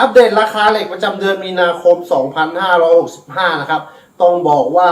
อัปเดตราคาเหล็กประจำเดือนมีนาคม 2565 นะครับ ต้องบอกว่า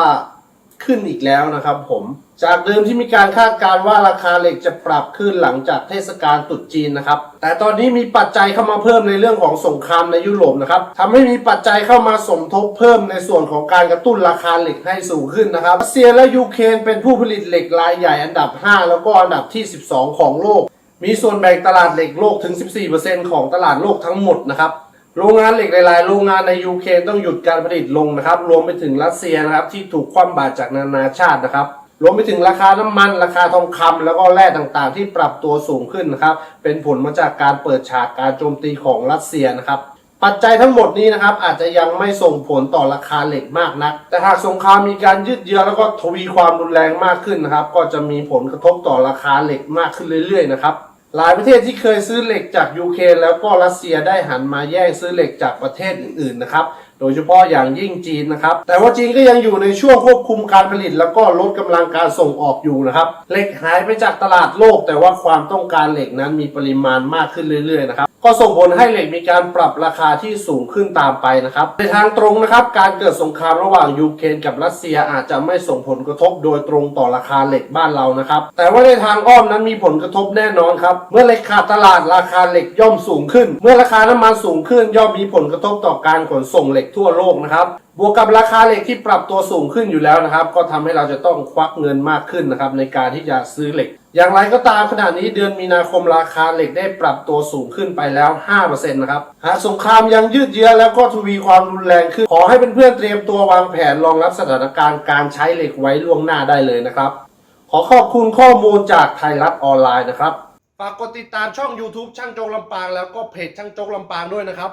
ขึ้นอีกแล้วนะครับผม จากเดิมที่มีการคาดการว่าราคาเหล็กจะปรับขึ้นหลังจากเทศกาลตรุษจีนนะครับ แต่ตอนนี้มีปัจจัยเข้ามาเพิ่มในเรื่องของสงครามในยุโรปนะครับทำให้มีปัจจัยเข้ามาสมทบเพิ่มในส่วนของการกระตุ้นราคาเหล็กให้สูงขึ้นนะครับรัสเซียและยูเครนเป็นผู้ผลิตเหล็กรายใหญ่อันดับ 5 แล้วก็อันดับที่ 12 ของโลก มีส่วนแบ่งตลาดเหล็กโลกถึง 14%ของตลาดโลกทั้งหมดนะครับ โรงงานเหล็กหลายๆโรงงานในยูเครนต้องหยุดการผลิตลงนะครับ รวมไปถึงรัสเซียนะครับ ที่ถูกคว่ำบาตรจากนานาชาตินะครับ รวมไปถึงราคาน้ำมัน ราคาทองคำแล้วก็แร่ต่างๆ ที่ปรับตัวสูงขึ้นนะครับ เป็นผลมาจากการเปิดฉากการโจมตีของรัสเซียนะครับปัจจัยทั้งหมดนี้นะครับอาจจะยังไม่ส่งผลต่อราคาเหล็กมากนัก แต่หากสงครามมีการยืดเยื้อแล้วก็ทวีความรุนแรงมากขึ้นนะครับ ก็จะมีผลกระทบต่อราคาเหล็กมากขึ้นเรื่อยๆนะครับ หลายประเทศที่เคยซื้อเหล็กจากยูเครนแล้วก็รัสเซียได้หันมาแย่งซื้อเหล็กจากประเทศอื่นๆนะครับ โดยเฉพาะอย่างยิ่งจีนนะครับ แต่ว่าจีนก็ยังอยู่ในช่วงควบคุมการผลิต แล้วก็ลดกำลังการส่งออกอยู่นะครับ เหล็กหายไปจากตลาดโลก แต่ว่าความต้องการเหล็กนั้นมีปริมาณมากขึ้นเรื่อยๆนะครับ ก็ส่งผลให้เหล็กมีการปรับราคาที่สูงขึ้นตามไปนะครับ ในทางตรงนะครับ การเกิดสงครามระหว่างยูเครนกับรัสเซียอาจจะไม่ส่งผลกระทบโดยตรงต่อราคาเหล็กบ้านเรานะครับ แต่ว่าในทางอ้อมนั้นมีผลกระทบแน่นอนครับ เมื่อเหล็กขาดตลาดราคาเหล็กย่อมสูงขึ้น เมื่อราคาน้ำมันสูงขึ้นย่อมมีผลกระทบต่อการขนส่งเหล็กทั่วโลกนะครับบวกกับราคาเหล็กที่ปรับตัวสูงขึ้นอยู่แล้วนะครับ ก็ทำให้เราจะต้องควักเงินมากขึ้นนะครับในการที่จะซื้อเหล็ก อย่างไรก็ตามขณะนี้เดือนมีนาคมราคาเหล็กได้ปรับตัวสูงขึ้นไปแล้ว 5%นะครับ หากสงครามยังยืดเยื้อแล้วก็ทวีความรุนแรงขึ้น ขอให้เพื่อนๆเตรียมตัววางแผนรองรับสถานการณ์การใช้เหล็กไว้ล่วงหน้าได้เลยนะครับ ขอขอบคุณข้อมูลจากไทยรัฐออนไลน์นะครับ ฝากกดติดตามช่อง YouTube ช่างโจกลำปางแล้วก็เพจช่างโจกลำปางด้วยนะครับ